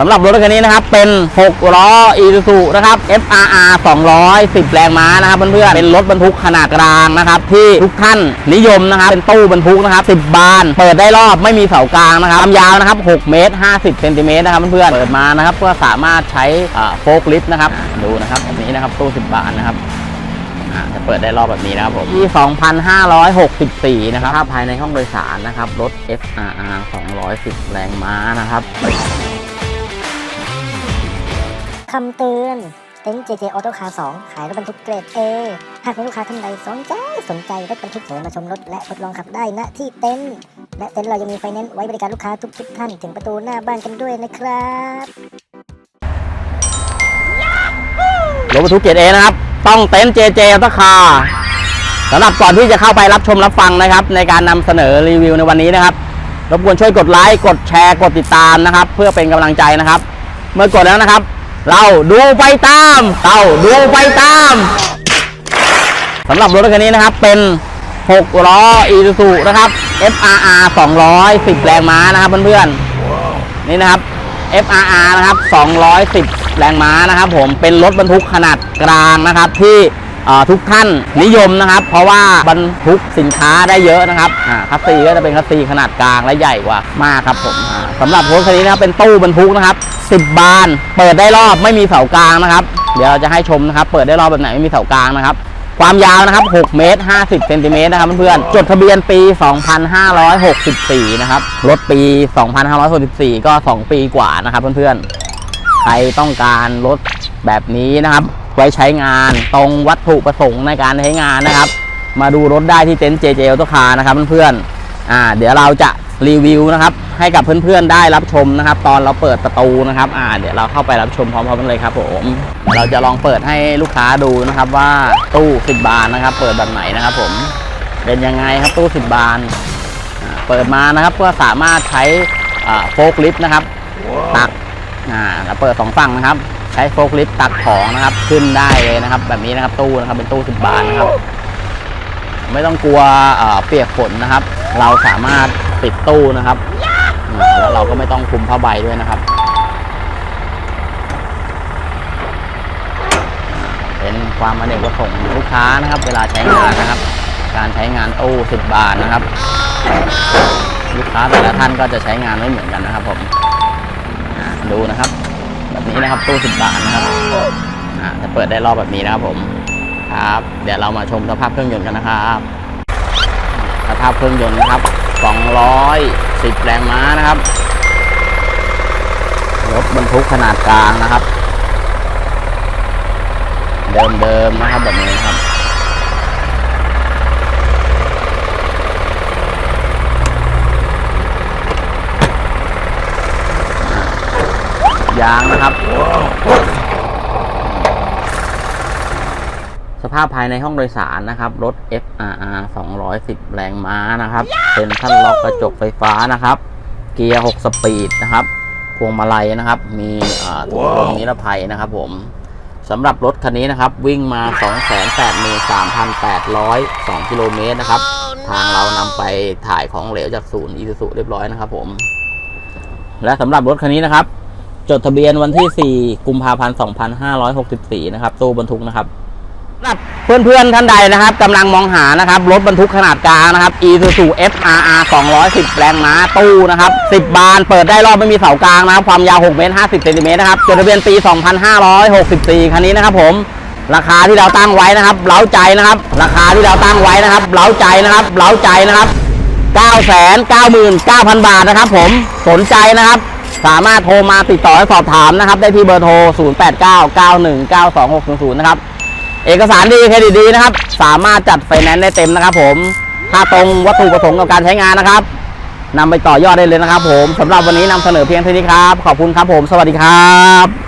สำหรับรถคันนี้นะครับ เป็น6ล้อ Isuzu นะครับ FRR 210 แรงม้านะครับเพื่อนๆเป็นรถบรรทุกขนาดกลางนะครับ ที่ทุกท่านนิยมนะครับ เป็นตู้บรรทุกนะครับ 10 บาน เปิดได้รอบไม่มีเสากลางนะครับความยาวนะครับ 6 เมตร 50 เซนติเมตรนะครับเพื่อนๆเปิดมานะครับก็สามารถใช้โฟกลิฟต์นะครับ ดูนะครับแบบนี้นะครับ ตู้ 10 บานนะครับจะเปิดได้รอบแบบนี้นะครับผมที่ 2,564 นะครับภายในห้องโดยสารนะครับรถ FRR 210 แรงม้านะครับ คำเตือนเต็นท์ JJ Auto Car 2 ขายรถบรรทุกเกรด A หากมีลูกค้าท่านใดสนใจสนใจรถบรรทุกเชิญมาชมรถและทดลองขับได้ณที่เต็นท์และเต็นท์เรายังมีไฟแนนซ์ไว้บริการลูกค้าทุกทุกท่านถึงประตูหน้าบ้านกันด้วยนะครับรถบรรทุกเกรติเอนะครับ ต้องเต็นท์เจเจอัตคาสำหรับก่อนที่จะเข้าไปรับชมรับฟังนะครับ ในการนำเสนอรีวิวในวันนี้นะครับรบกวนช่วยกดไลค์กดแชร์กดติดตามนะครับ เพื่อเป็นกำลังใจนะครับ เมื่อกดแล้วนะครับ เราดูไปตามเราดูไปตามสำหรับรถคันนี้นะครับเป็น6ล้อ Isuzu นะครับ FRR 210 แรงม้านะครับเพื่อนๆนี่นะครับ FRR นะครับ210 แรงม้านะครับ ผมเป็นรถบรรทุกขนาดกลางนะครับ ที่ทุกท่านนิยมนะครับ เพราะว่าบรรทุกสินค้าได้เยอะนะครับคัสซีก็จะเป็นคัสซีขนาดกลางและใหญ่กว่ามากครับผมสำหรับรถคันนี้นะครับเป็นตู้บรรทุกนะครับ 10 บาน เปิดได้รอบไม่มีเสากลางนะครับ เดี๋ยวเราจะให้ชมนะครับ เปิดได้รอบแบบไหนไม่มีเสากลางนะครับ ความยาวนะครับ 6 เมตร 50 เซนติเมตรนะครับเพื่อนๆ จดทะเบียนปี 2564 นะครับ รถปี 2564 ก็ 2 ปีกว่านะครับเพื่อนๆ ใครต้องการรถแบบนี้นะครับ ไว้ใช้งานตรงวัตถุประสงค์ในการใช้งานนะครับ มาดูรถได้ที่เต็นท์ JJ Auto Car นะครับเพื่อนๆ อ่า เดี๋ยวเราจะ รีวิวนะครับ ให้กับเพื่อนๆได้รับชมนะครับ ตอนเราเปิดประตูนะครับ อ่าเดี๋ยวเราเข้าไปรับชมพร้อมๆกันเลยครับผมเราจะลองเปิดให้ลูกค้าดูนะครับว่าตู้ 10 บานนะครับ เปิดแบบไหนนะครับ ผมเป็นยังไงครับตู้ 10 บานเปิดมานะครับก็สามารถใช้โฟกลิฟต์นะครับ ตักอ่าแล้วเปิดสองฝั่งนะครับ ใช้โฟกลิฟต์ตักของนะครับ ขึ้นได้เลยนะครับ แบบนี้นะครับตู้นะครับเป็นตู้ 10 บานนะครับ ไม่ต้องกลัวเปียกฝนนะครับ เราสามารถ ติดตู้นะครับอ่าแล้วเราก็ไม่ต้องคลุมผ้าใบด้วยนะครับอ่าเป็นความอเนกประสงค์ของลูกค้านะครับ เวลาใช้งานนะครับ การใช้งานตู้ 10 บาทนะครับ ลูกค้าแต่ละท่านก็จะใช้งานไม่เหมือนกันนะครับ ผมอ่าดูนะครับ แบบนี้นะครับตู้ 10 บาทนะครับอ่าจะเปิดได้รอบแบบนี้นะครับผมครับ เดี๋ยวเรามาชมสภาพเครื่องยนต์กันนะครับสภาพเครื่องยนต์นะครับ 210 แรงม้านะครับ รถบรรทุกขนาดกลางนะครับ เดิมๆนะครับแบบนี้ครับยางนะครับ ส ภาพภายในห้องโดยสารนะครับ รถ FRR 210 แรงม้านะครับ เป็นท่านล็อกกระจกไฟฟ้านะครับ เกียร์ 6 สปีดนะครับ พวงมาลัยนะครับ มีอ่าถุงลมนิรภัยนะครับผมสำหรับรถคันนี้นะครับ วิ่งมา 283,802 กิโลเมตรนะครับ ทางเรานำไปถ่ายของเหลวจากศูนย์อีซูเรียบร้อยนะครับผม และสำหรับรถคันนี้นะครับ จดทะเบียนวันที่ 4 กุมภาพันธ์ 2564 นะครับ ตู้บรรทุกนะครับ หรับเพื่อนๆท่านใดนะครับกำลังมองหานะครับรถบรรทุกขนาดกลางนะครับ Isuzu FRR 210 แรงม้าตู้นะครับ 10 บานเปิดได้รอบไม่มีเสากลางนะครับ ความยาว 6 เมตร 50 เซนติเมตรนะครับจดทะเบียนปี 2564 คันนี้นะครับผม ราคาที่เราตั้งไว้นะครับเล้าใจนะครับ ราคาที่เราตั้งไว้นะครับเล้าใจนะครับเล้าใจนะครับ 999,000 บาทนะครับผมสนใจนะครับสามารถโทรมาติดต่อสอบถามนะครับ ได้ที่เบอร์โทร 0899192600 นะครับ เอกสารดีเครดิตดีนะครับ สามารถจัดไฟแนนซ์ได้เต็มนะครับ ผมถ้าตรงวัตถุประสงค์กับการใช้งานนะครับนำไปต่อยอดได้เลยนะครับ ผมสำหรับวันนี้นำเสนอเพียงเท่านี้ครับ ขอบคุณครับผม สวัสดีครับ